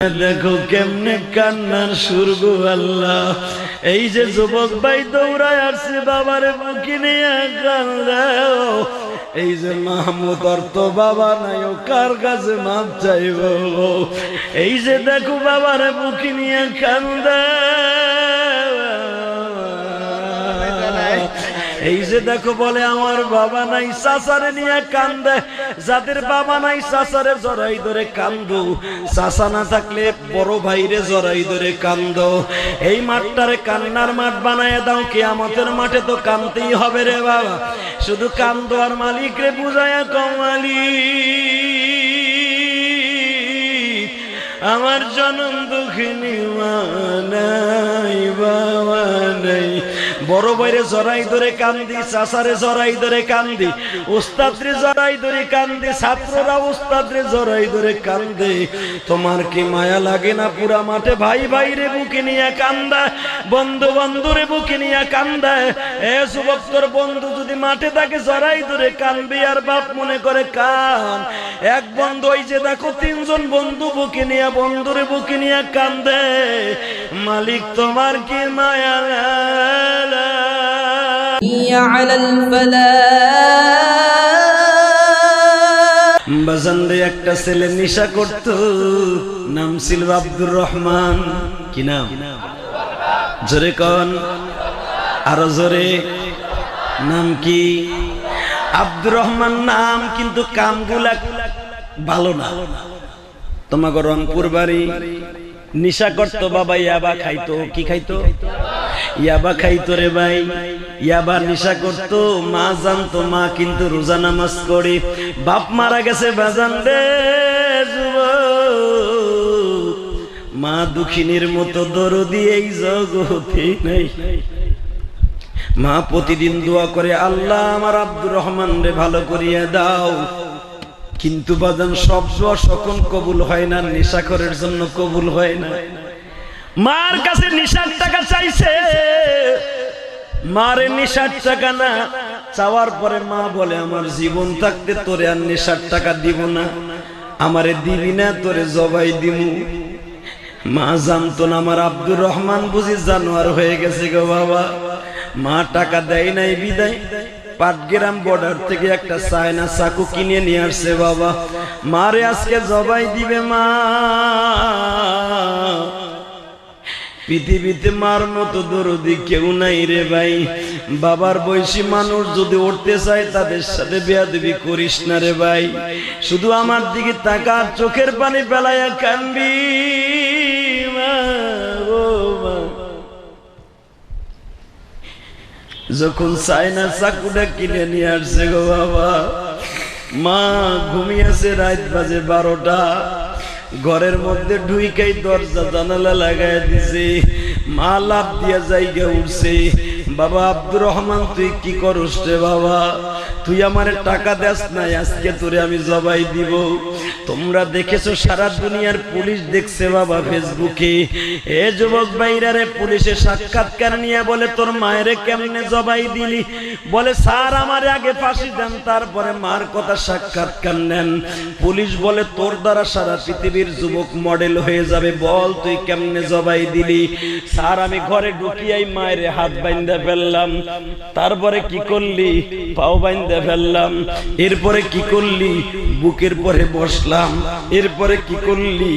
দেখো কেমনে কান্নার সুরগু আল্লাহ। এই যে যুবক ভাই দৌড়ায় আসছে, বাবার মুখে নিয়ে কান্দাও এই যে মাহমুদ অর্থ বাবা নাই, ও কার কাছে মাপ চাইব এই যে দেখো বাবার মুখে নিয়ে কান্দা এই যে দেখো বলে আমার বাবা নাই, সাসারে নিয়ে কান্দে। যাদের বাবা নাই, সাসারে জড়াই ধরে কান্দু। সাসা না থাকলে বড় ভাইরে জড়াই ধরে কান্দ। এই মাঠটারে কান্নার মাঠ বানায় দাও, কেয়ামতের মাঠে তো কান্দতেই হবে রে বাবা। শুধু কান্দ আর মালিক রে বুঝায়া কমালি আমার জনম দুঃখিনী মা নাই, বাবা নাই। বড় বাইরে জড়াই ধরে কান্দি চাষারে জড়াই ধরে কান্দি, উস্তাদরে জড়াই ধরে কান্দি, ছাত্ররা উস্তাদরে জড়াই ধরে কান্দে। তোমার কি মায়া লাগে না পুরা মাঠে? ভাই ভাই রে বুকে নিয়ে কান্দা, বন্ধু বন্ধুরে বুকে নিয়ে কান্দা। এ যুবক, তোর বন্ধু যদি মাঠে থাকে, জড়াই ধরে কানবি আর বাপ মনে করে কান। এক বন্ধু ওই যে দেখো, তিনজন বন্ধু বুকে নিয়ে, বন্ধুরে বুকে নিয়ে কান্দে। মালিক, তোমার কি মায়া? على الفلاح বাজান্দে একটা ছেলে নেশা করত নাম ছিল আব্দুর রহমান কি নাম জোরে কন আরো জোরে নাম কি আব্দুর রহমান নাম কিন্তু কামগুলা ভালো না তোমাকে রংপুর বাড়ি নিশা করত বাবা ইয়াবা খাইতো কি খাইতো ইয়াবা খাইতো রে ভাই, ইয়াবা নিশা করত, মা জানতো, মা কিন্তু রোজা নামাজ করে বাপ মারা গেছে, বাজান রে মা দুঃখিনীর মতো দরদি এই জগতে নাই। মা প্রতিদিন দোয়া করে, আল্লাহ আমার আব্দুর রহমান রে, ভালো করিয়া দাও। কিন্তু বাজান সব দোয়া সকল কবুল হয় না নেশাখরের জন্য কবুল হয় না। মার কাছে নিশার টাকা চাইছে। মারে নিশার টাকা না, চাওয়ার পরে মা বলে, আমার জীবন থাকতে তোরে আর নেশার টাকা দিব না। আমারে দিবি না, তোরে জবাই দিমু। মা জানতো না, আমার আব্দুর রহমান বুঝি জানোয়ার হয়ে গেছে গো বাবা। মা টাকা দেয় নাই বিদায়। পাটগ্রাম বর্ডার থেকে একটা চায়না চাকু কিনে নিয়ে আসছে বাবা। মারে আজকে জবাই দিবে মা। পৃথিবীতে মার মতো দরদি কেউ নাই রে ভাই। বাবার বয়সী মানুষ যদি উঠতে চায়, তাদের সাথে বেয়াদবি করিস না রে ভাই। শুধু আমার দিকে তাকা চোখের পানি পেলাইয়া কানবি যখন চায়না চাকুটা কিনে নিয়ে আসছে গো বাবা, মা ঘুমিয়েছে রাত বাজে বারোটা। ঘরের মধ্যে ঢুইকাই দরজা জানালা লাগাই দিছে। মা লাভ দিয়া জায়গা উঠছে। বাবা, আব্দুর রহমান, তুই কি করস রে বাবা? তুই আমার টাকা দেস নাই, আজকে তোরে আমি জবাই দিব। তোমরা দেখেছ সারা দুনিয়ার পুলিশ দেখছে বাবা ফেসবুকে। এ যুবক বাইরারে পুলিশে সাক্ষাৎকার নিয়ে বলে, তোর মায়েরে কেমনে জবাই দিলি? বলে, স্যার, আমার আগে ফাঁসি দেন, তারপরে মার কথা সাক্ষাৎকার নেন। পুলিশ বলে, তোর দ্বারা সারা পৃথিবীর যুবক মডেল হয়ে যাবে, বল তুই কেমনে জবাই দিলি? স্যার, আমি ঘরে ঢুকিয়াই মায়ের হাত বাইন্দা ফেললাম। তারপরে কি করলি? পাও বাইন্দা ফেললাম। এরপরে কি করলি? বুকের পরে বসলাম। এরপরে কি করলি?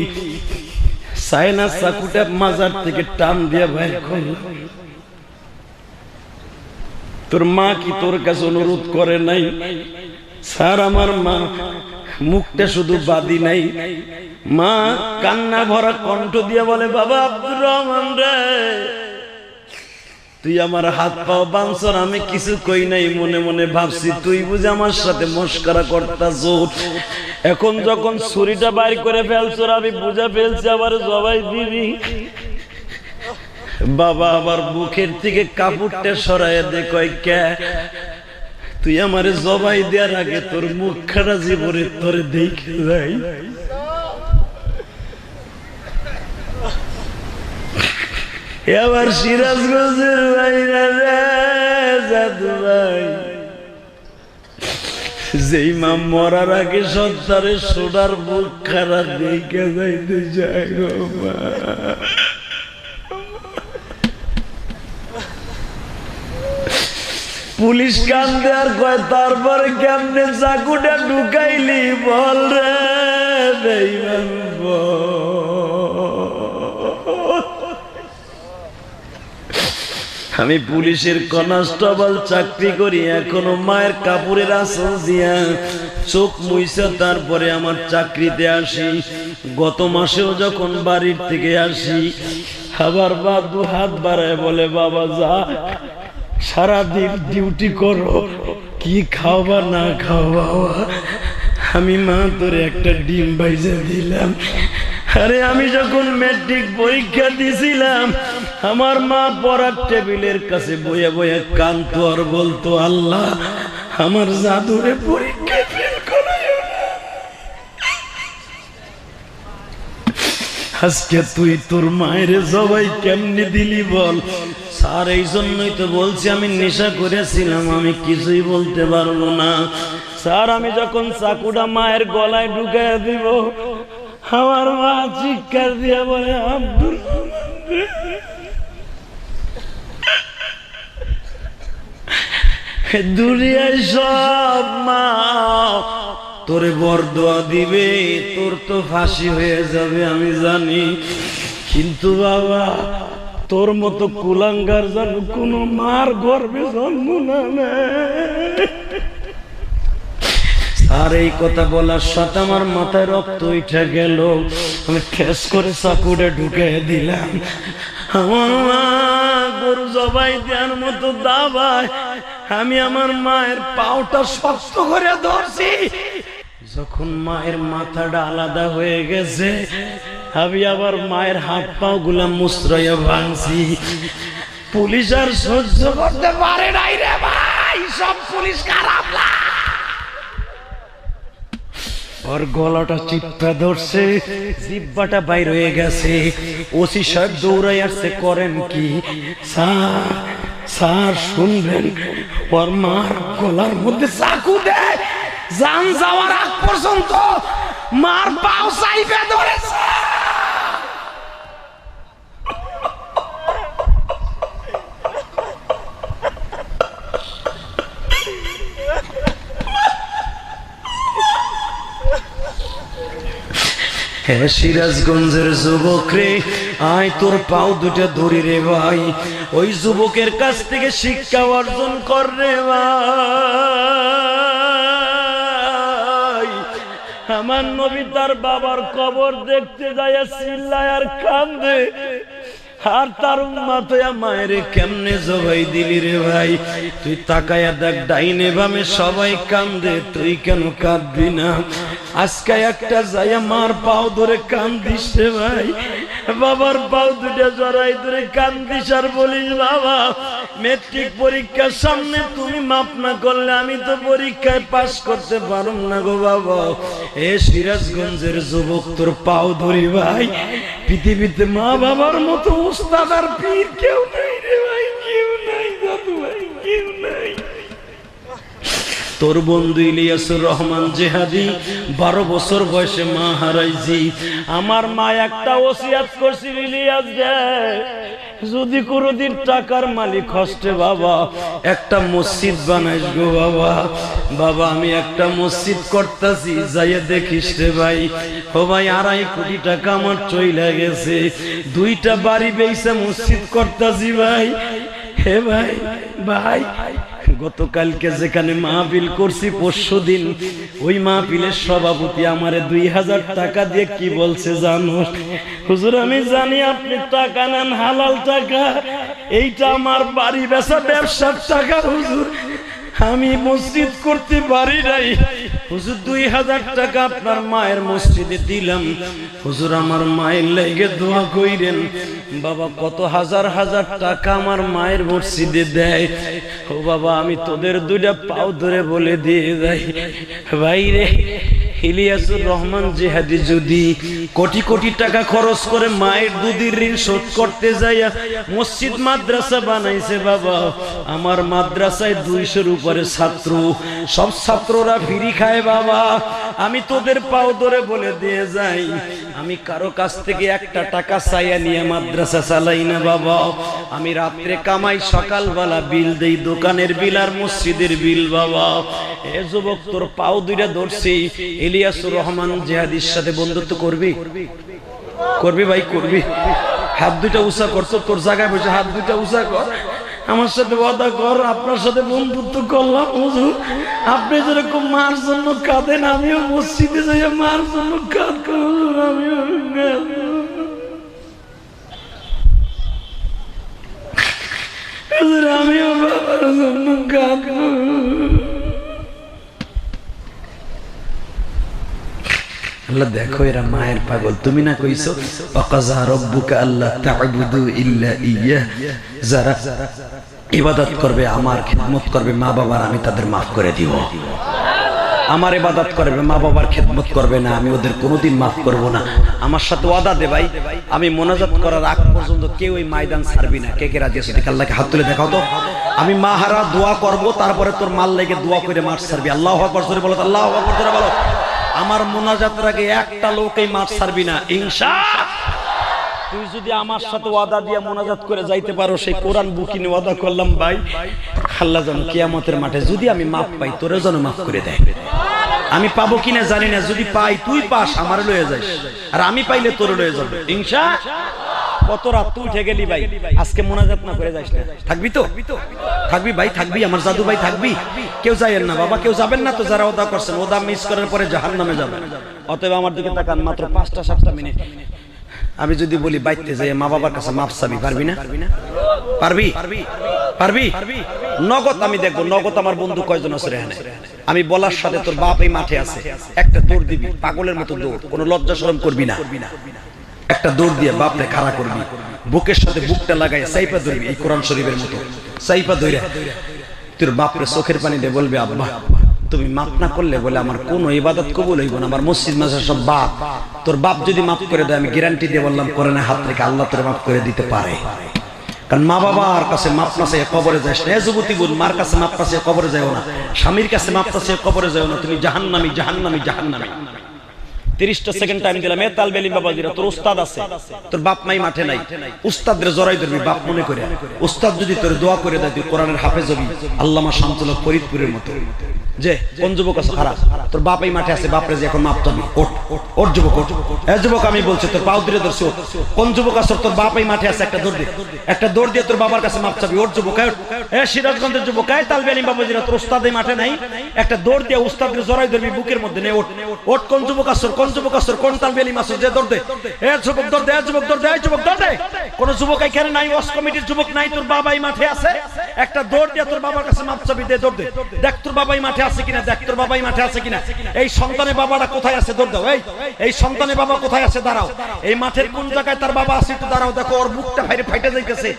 সাইনা চাকুটা মাজার থেকে টান দিয়ে বাইর করলাম তোর মা কি তোর কাছে অনুরোধ করে নাই? স্যার, আমার মা মুখটা শুধু বাদি নাই। মা কান্না ভরা কণ্ঠ দিয়ে বলে, বাবা আব্দুর রহমান রে। তুই আমার হাত পাও বাঞ্চর আমি কিছু কই নাই, মনে মনে ভাবছি, তুই বুঝে আমার সাথে মস্করা করতা জোট। এখন যখন ছুরিটা বাইর করে ফেলছর, আমি বুঝা ফেলছি আবার জবাই দিবি। বাবা আবার বুকের থেকে কাপড়টা সরাইয়া দে, কয়, কে? তুই আমারে জবাই দেওয়ার আগে তোর মুখ খাটা জীবনে তোরে দেখে যাই। এবার সিরাজগঞ্জের বাইরা জাদু ভাই যেই মা মরার আগে সন্তানের সোনার মুখ খারাপ দেখে যাইতে যায় গো মা পুলিশ কান দেওয়ার কয়, তারপরে কেমনে চাকুটা ঢুকাইলি বল রে বল। আমি পুলিশের কনস্টেবল চাকরি করি, এখনও মায়ের কাপড়ের আসল দিয়া চোখ মুইসা তারপরে আমার চাকরিতে আসি। গত মাসেও যখন বাড়ির থেকে আসি, আবার বা দু হাত বাড়ায় বলে, বাবা যা, সারাদিন ডিউটি করো, কি খাওয়া না খাওয়া আমি মা তোরে একটা ডিম বাইজা দিলাম। আরে আমি যখন ম্যাট্রিক পরীক্ষা দিছিলাম আমার মা পড়ার টেবিলের কাছে বয়ে বয়ে কান্ত আর বলতো, আল্লাহ, আমার জাদুরে পরীক্ষা আজকে তুই তোর মায়ের সবাই কেমনে দিলি বল? স্যার এই জন্যই তো বলছি, আমি নেশা করেছিলাম, আমি কিছুই বলতে পারব না। স্যার, আমি যখন চাকুটা মায়ের গলায় ঢুকাই দিব, আমার মা চিৎকার দিয়ে বলে, আব্দুল দুনিয়ায় সব মা তোরে বরদোয়া দিবে, তোর তো ফাঁসি হয়ে যাবে, আমি জানি। কিন্তু বাবা, তোর মতো কুলাঙ্গার যেন কোনো মার গর্বে জন্ম না আর এই কথা বলার সাথে আমার মাথায় রক্ত উঠে গেল। আমি ঠেস করে চাকুরে ঢুকে দিলাম। আমার মা গরু জবাই দেওয়ার মতো দাবায় আমি আমার মায়ের পাওটা শক্ত করে ধরছি। যখন মায়ের মাথাটা আলাদা হয়ে গেছে, আমি আবার মায়ের হাত পাও গুলা মুসরাইয়া ভাঙছি। পুলিশ আর সহ্য করতে পারে নাই রে ভাই, সব পুলিশ খারাপ না। ওর গলাটা চিপটা ধরছে, জিব্বাটা বাইর হয়ে গেছে। ওসি সাহেব দৌড়াই আসছে করেন কি? স্যার স্যার, শুনবেন। ওর মার গলার মধ্যে চাকু দেয়। যান যাওয়ার আগ পর্যন্ত মার পাও চাইবে ধরেছে। হ্যাঁ সিরাজগঞ্জের যুবক রে আয় তোর রে ভাই। ওই যুবকের কাছ থেকে শিক্ষা অর্জন কর রে ভাই। আমার নবী তার বাবার কবর দেখতে যায় চিল্লায় আর কান্দে। আর তার মাতয়া মায়ের কেমনে জবাই দিলি রে ভাই? তুই তাকায়া দেখ, ডাইনে বামে সবাই কান্দে, তুই কেন কাঁদবি না? আজকে একটা যাই মার পাও ধরে কান্দিস রে ভাই। বাবার পাও দুটা জড়াই ধরে কান্দিস আর বলিস, বাবা মেট্রিক পরীক্ষার সামনে তুমি মাপ না করলে আমি তো পরীক্ষায় পাশ করতে পারুম না গো বাবা। এ সিরাজগঞ্জের যুবক তোর পাও ধরি ভাই। পৃথিবীতে মা বাবার মতো উস্তাদ আর পীর কেউ নাই রে ভাই, কেউ নাই দাদু ভাই, কেউ নাই। তোর বন্ধু ইলিয়াসুর রহমান জেহাদি, বারো বছর বয়সে মা হারাইছি। আমার মা একটা ওসিয়াত করছিল ইলিয়াস যে যদি কোনোদিন টাকার মালিক হস্তে বাবা, একটা মসজিদ বানাইস গো বাবা। বাবা, আমি একটা মসজিদ করতেছি, যাইয়ে দেখিস রে ভাই। ও ভাই, আড়াই কোটি টাকা আমার চইলা গেছে। দুইটা বাড়ি বেইসা মসজিদ করতেছি ভাই। হে ভাই ভাই গতকালকে যেখানে মাহফিল করছি, পরশু দিন ওই মাহফিলের সভাপতি আমারে দুই হাজার টাকা দিয়ে কি বলছে জানো? হুজুর, আমি জানি আপনি টাকা নেন, হালাল টাকা। এইটা আমার বাড়ি বেচা ব্যবসার টাকা, হুজুর। আমি মসজিদ করতে পারি নাই। হুজুর, দুই হাজার টাকা আপনার মায়ের মসজিদে দিলাম। হুজুর, আমার মায়ের লেগে দোয়া কইরেন, বাবা, কত হাজার হাজার টাকা আমার মায়ের মসজিদে দেয়। ও বাবা, আমি তোদের দুইটা পাও ধরে বলে দিয়ে যাই। ভাই রে ইলিয়াসুর রহমান জিহাদি যদি কোটি কোটি টাকা খরচ করে মায়ের দুধের ঋণ শোধ করতে যাইয়া মসজিদ মাদ্রাসা বানাইছে বাবা, আমার মাদ্রাসায় দুইশোর উপরে ছাত্র, সব ছাত্ররা ফিরি খায় বাবা। আমি তোদের পাও ধরে বলে দিয়ে যাই আমি কারও কাছ থেকে একটা টাকা চাইয়া নিয়ে মাদ্রাসা চালাই না, বাবা। আমি রাত্রে কামাই, সকালবেলা বিল দেই, দোকানের বিল আর মসজিদের বিল, বাবা। এ যুবক, তোর পাও দুইটা ধরছি। ইলিয়াসুর রহমান জেহাদির সাথে বন্ধুত্ব করবি? করবি ভাই, করবি। হাত দুইটা উঁচা করছ তোর জায়গায় বসে হাত দুইটা উঁচা কর। আমার সাথে ওয়াদা কর, আপনার সাথে বন্ধুত্ব করলাম, হুজুর আপনি যেরকম মার জন্য কাঁদেন, আমিও মসজিদে যাই মার জন্য কাঁদ আমিও। হুজুর, আমিও বাবার জন্য কাঁদবো আল্লাহ দেখো এরা মায়ের পাগল। তুমি না কইছো, অকাজা রব্বুকা আল্লাহ তা'বুদু ইল্লা ইয়্যাহ যারা ইবাদত করবে, আমার খিদমত করবে, মা বাবার আমি তাদের মাফ করে দিব। আমার ইবাদত করবে, মা বাবার খেদমত করবে না, আমি ওদের কোনোদিন মাফ করব না। আমার সাথে ওয়াদা দে ভাই, আমি মোনাজাত করার আগ পর্যন্ত কেউ ওই ময়দান ছাড়বি না। কে কে রাজি আছে? আল্লাহকে হাত তুলে দেখাও তো। আমি মা হারা দোয়া করব, তারপরে তোর মাল লেগে দোয়া করে মাঠ ছাড়বি। আল্লাহ আকবর, জোরে বলো আল্লাহ আকবর, জোরে বলো। আমার মোনাজাতের আগে একটা লোকে মাছ ছাড়বি না, ইনশা। তুই যদি আমার সাথে ওয়াদা দিয়ে মোনাজাত করে যাইতে পারো, সেই কোরআন বুকিনে ওয়াদা করলাম ভাই। খাল্লা যেন কিয়ামতের মাঠে যদি আমি মাফ পাই, তোরে যেন মাফ করে দেয়। আমি পাবো কিনা জানি না, যদি পাই তুই পাস, আমার লয়ে যাস আর আমি পাইলে তোর লয়ে যাবে, ইনশা। কত রাত তুই উঠে গেলি ভাই? আজকে মোনাজাত না করে থাকবি তো? থাকবি ভাই, থাকবি, আমার জাদু ভাই থাকবি। কেউ না, বাবা, কেউ যাবেন না তো যারা ওদা করছেন। ওদা মিস করার পরে অতএব আমার দিকে তাকান মাত্র পাঁচটা, সাতটা মিনিট। আমি যদি বলি, বাইতে যাই মা বাবার কাছে মাপ চাবি, পারবি না? পারবি? পারবি? নগদ আমি দেখব, নগদ আমার বন্ধু কয়জন আছে রেহানে আমি বলার সাথে তোর বাপ এই মাঠে আছে। একটা দৌড় দিবি, পাগলের মতো দৌড়, কোনো লজ্জা শরম করবি না। একটা দৌড় দিয়ে বাপরে খাড়া করবি। বুকের সাথে বুকটা লাগাই সাইপা ধরবি, এই কোরআন শরীফের মতো। সাইপা ধরে তোর বাপরে চোখের পানি দিয়ে বলবি, আব্বা, তুমি মাফ না করলে বলে আমার কোন ইবাদত কবুল হইব না, আমার মসজিদ মাসের সব বাপ তোর বাপ যদি মাফ করে দেয়, আমি গ্যারান্টি দিয়ে বললাম করে না হাত রেখে আল্লাহ তোর মাফ করে দিতে পারে। কারণ মা বাবার কাছে মাপ না চাই কবরে যাস না। যুবতী বোন, মার কাছে মাপ না চাই কবরে যাও না। স্বামীর কাছে মাপ না চাই কবরে যাও না। তুমি জাহান্নামি জাহান্নামি জাহান্নামি। তিরিশটা সেকেন্ড টাইম দিলাম। এ তাল বেলিম বাবাজিরা তোর উস্তাদ আছে। তোর বাপ মাই মাঠে নাই। উস্তাদরে জড়াই ধরবি, বাপ মনে করে। উস্তাদ যদি তোর দোয়া করে দেয়, তুই কোরআনের হাফেজ হবি। আল্লামা শামতুল্লাহ ফরিদপুরের মতো। যে, কোন যুবক আছে? খারাপ। তোর বাপ এই মাঠে আছে, বাপরে যে এখন মাপ চাবি ওঠ ওঠ যুবক, ওঠ। এ যুবক, আমি বলছি, তোর পাও দূরে ধরছি, ওঠ। কোন যুবক আছে? তোর বাপ এই মাঠে আছে একটা দৌড় দে। একটা দৌড় দিয়ে তোর বাবার কাছে মাপ চাবি। ওর যুবক এ, সিরাজগঞ্জের যুবক, আয় তাল বেলিম বাবাজিরা তোর উস্তাদ এই মাঠে নাই? একটা দৌড় দিয়ে উস্তাদরে জড়াই ধরবি বুকের মধ্যে নে, ওঠ। ওঠ, কোন যুবক আসর কোন যুবক আসর কোন তাল বেলিম আসর যে দৌড় দে। এ যুবক, দৌড় দে, এ যুবক, দৌড় দে, এ যুবক, দৌড় দে। কোন যুবক এখানে নাই? ওয়াস কমিটির যুবক নাই? তোর বাবা এই মাঠে আছে? একটা দৌড় দিয়ে তোর বাবার কাছে মাপ চাবি দে, দৌড় দে। দেখ তোর বাবা এই মাঠে আছে কিনা দেখ তোর বাবা এই মাঠে আছে কিনা? এই সন্তানের বাবাটা কোথায় আছে? দৌড় দাও, এই। এই সন্তানের বাবা কোথায় আছে? দাঁড়াও। এই মাঠের কোন জায়গায় তার বাবা আছে একটু দাঁড়াও, দেখো, ওর বুকটা ফাইরে ফাইটে যাইতেছে।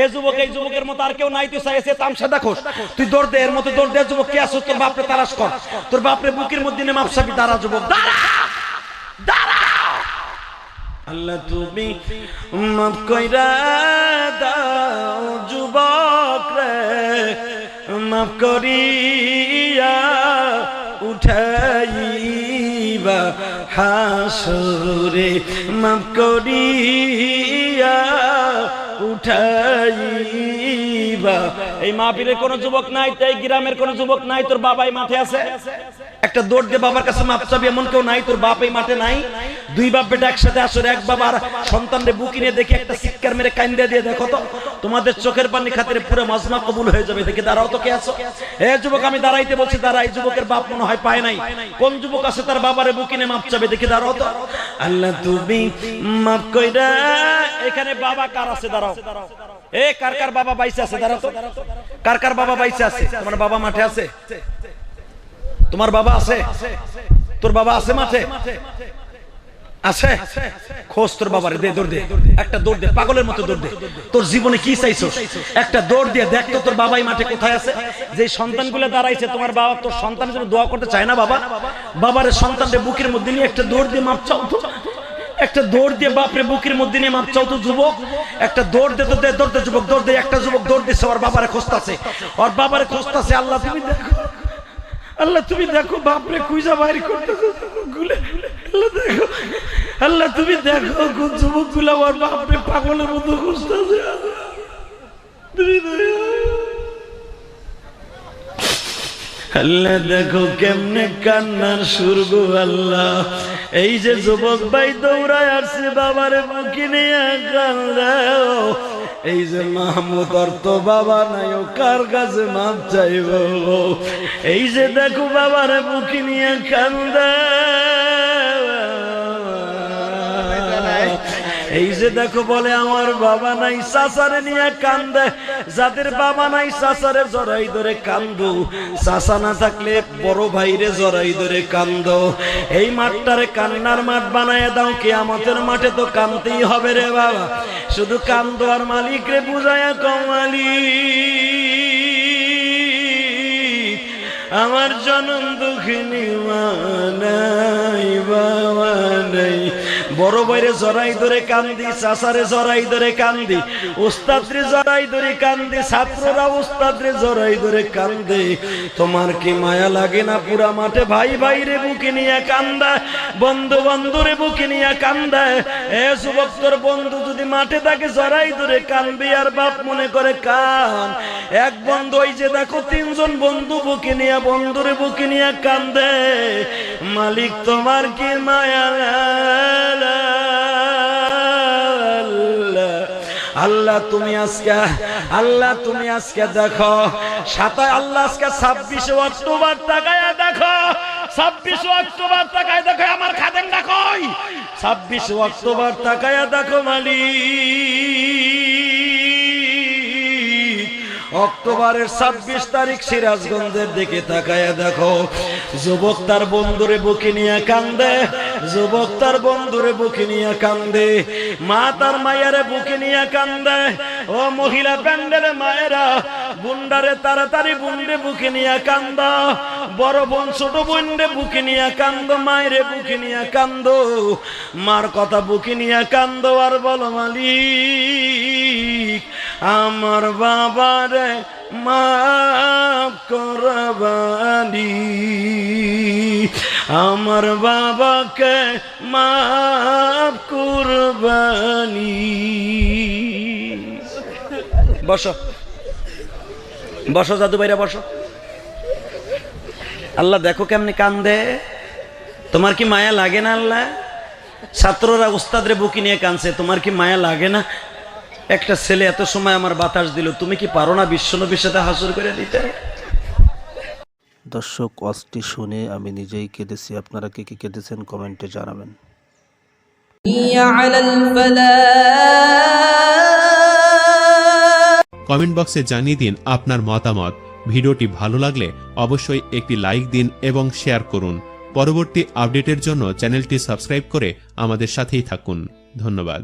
এই যুবক, এই যুবকের মতো আর কেউ নাই, তুই চাইছে তামসা দেখো তুই দৌড় দে, এর মতো দৌড় দে, যুবক, কে আছো? তোর বাপরে তালাশ কর। তোর বাপরে বুকের মধ্যে নে মাপসাবি দাঁড়া যুবক, দাঁড়া! দাঁড়াও আল্লাহ, তুমি মাফ কইরা দাও যুবক রে। মাফ করিয়া উঠাইবা হাসরে, মাফ করিয়া উঠাইবা। এই মাহফিলের কোন যুবক নাই, তাই গ্রামের কোন যুবক নাই, তোর বাবাই মাঠে আছে? একটা দৌড় দিয়ে বাবার কাছে মাপ চাবি, এমন কেউ নাই, তোর বাপ এই মাঠে নাই। দুই বাপ বেটা একসাথে আসলে এক বাবার সন্তানরে বুকিনে দেখে একটা শিক্ষার মেরে কান্দে দিয়ে দেখো তো। তোমাদের চোখের পানি খাতিরে পুরো মাজমা কবুল হয়ে যাবে। দেখে, দাঁড়াও তো, কে আছো? এ যুবক, আমি দাঁড়াইতে বলছি দাঁড়াই যুবকের বাপ মনে হয় পায় নাই। কোন যুবক আছে তার বাবারে বুকি নিয়ে মাপ চাবে? দেখে, দাঁড়াও তো। আল্লাহ, তুমি মাফ কইরা এখানে বাবা কার আছে? দাঁড়াও। এ, কার কার বাবা বাইসে আছে? দাঁড়াও তো। কার কার বাবা বাইসে আছে? তোমার বাবা মাঠে আছে? তোমার বাবা আছে? তোর বাবা আছে মাঠে? আছে? খোঁজ তোর বাবারে দে, দৌড় দে। একটা দৌড় দে, পাগলের মতো দৌড় দে। তোর জীবনে কি চাইছো একটা দৌড় দিয়ে দেখ তো তোর বাবাই মাঠে কোথায় আছে। যে সন্তানগুলো দাঁড়াইছে, তোমার বাবা তোর সন্তানের জন্য দোয়া করতে চায় না বাবা? বাবারে সন্তানদের বুকের মধ্যে নিয়ে একটা দৌড় দিয়ে মাপ চাও একটা দৌড় দিয়ে বাপরে বুকের মধ্যে নিয়ে মাপ চাও তো, যুবক। একটা দৌড় দে তো দে, দৌড় দে, যুবক, দৌড় দে, একটা যুবক দৌড় দিচ্ছে ওর বাবারে খোঁজতাছে। ওর বাবারে খোঁজতাছে, আল্লাহ তুমি দেখো। আল্লাহ, তুমি দেখো, বাপরে কুইজা বাইর করতেছে গুলে। আল্লাহ, দেখো। আল্লাহ, তুমি দেখো, কোন যুবকগুলা ওর বাপরে পাগলের মতো খুঁজতেছে। তুমি আল্লাহ, দেখো কেমনে কান্নার সুরগ আল্লাহ। এই যে যুবক ভাই দৌড়ায় আসছে, বাবার মুখে নিয়ে কান্দাও এই যে মাহমুদ তো বাবা নাই ও কার কাছে মাপ চাইব? এই যে দেখো বাবার বুকি নিয়ে কান্দা। এই যে দেখো বলে আমার বাবা নাই সাসারে নিয়ে কান্দে। যাদের বাবা নাই সাসারে জড়াই ধরে কান্দু। সাসা না থাকলে বড় ভাইরে জড়াই ধরে কান্দ। এই মাঠটারে কান্নার মাঠ বানায় দাও কি আমাদের মাঠে তো কান্দতেই হবে রে বাবা। শুধু কান্দ আর মালিক রে বুঝায়া কমালি আমার জনম দুঃখিনী মানাই বাবা নাই। বড় বাইরে জড়াই ধরে কান্দি চাষারে জড়াই ধরে কান্দি, উস্তাদরে জড়াই ধরে কান্দি, ছাত্ররা উস্তাদরে জড়াই ধরে কান্দে। তোমার কি মায়া লাগে না পুরা মাঠে? ভাই ভাইরে বুকে নিয়ে কান্দা, বন্ধু বন্ধুরে বুকে নিয়ে কান্দা। এ যুবক তোর বন্ধু যদি মাঠে তাকে জড়াই ধরে কানবি আর বাপ মনে করে কান। এক বন্ধু ওই যে দেখো তিনজন বন্ধু বুকে নিয়ে বন্ধুরে বুকে নিয়ে কান্দে। মালিক তোমার কি মায়া আল্লাহ। তুমি আজকে, আল্লাহ তুমি আজকে দেখো সাতায় আল্লাহ আজকে ছাব্বিশে অক্টোবর তাকায় দেখো, ছাব্বিশে অক্টোবর তাকায় দেখো, আমার খাদেন দেখো ছাব্বিশে অক্টোবর তাকায় দেখো মালিক। অক্টোবরের ছাব্বিশ তারিখ সিরাজগঞ্জের দিকে তাকায় দেখো। যুবক তার বন্ধুরে বুকে নিয়ে কান্দে, যুবক তার বন্ধুরে বুকে নিয়ে কান্দে। মা তার মায়েরে বুকে নিয়ে কান্দে। ও মহিলা প্যান্ডেলে মায়েরা, বুন্ডারে তাড়াতাড়ি বুন্ডে বুকে নিয়ে কান্দ। বড় বোন, ছোট বোনরে বুকে নিয়ে কান্দ, মায়েরে বুকে নিয়ে কান্দ। মার কথা বুকে নিয়ে কান্দ আর বলো, মালিক আমার বাবারে মাফ করবানি। আমার বাবাকে মাফ করবানি। বসো। বসো জাদু ভাইরা, বসো। আল্লাহ দেখো কেমনি কান্দে। তোমার কি মায়া লাগে না আল্লাহ? ছাত্ররা উস্তাদরে বুকি নিয়ে কানছে তোমার কি মায়া লাগে না? একটা ছেলে এত সময় আমার বাতাস দিল তুমি কি পারো না বিশ্বনবীর সাথে হাসুর করে দিতে? দর্শক অস্টি শুনে আমি নিজেই কেঁদেছি। আপনারা কে কি কেঁদেছেন কমেন্টে জানাবেন। কমেন্ট বক্সে জানিয়ে দিন আপনার মতামত। ভিডিওটি ভালো লাগলে অবশ্যই একটি লাইক দিন এবং শেয়ার করুন। পরবর্তী আপডেটের জন্য চ্যানেলটি সাবস্ক্রাইব করে আমাদের সাথেই থাকুন। ধন্যবাদ।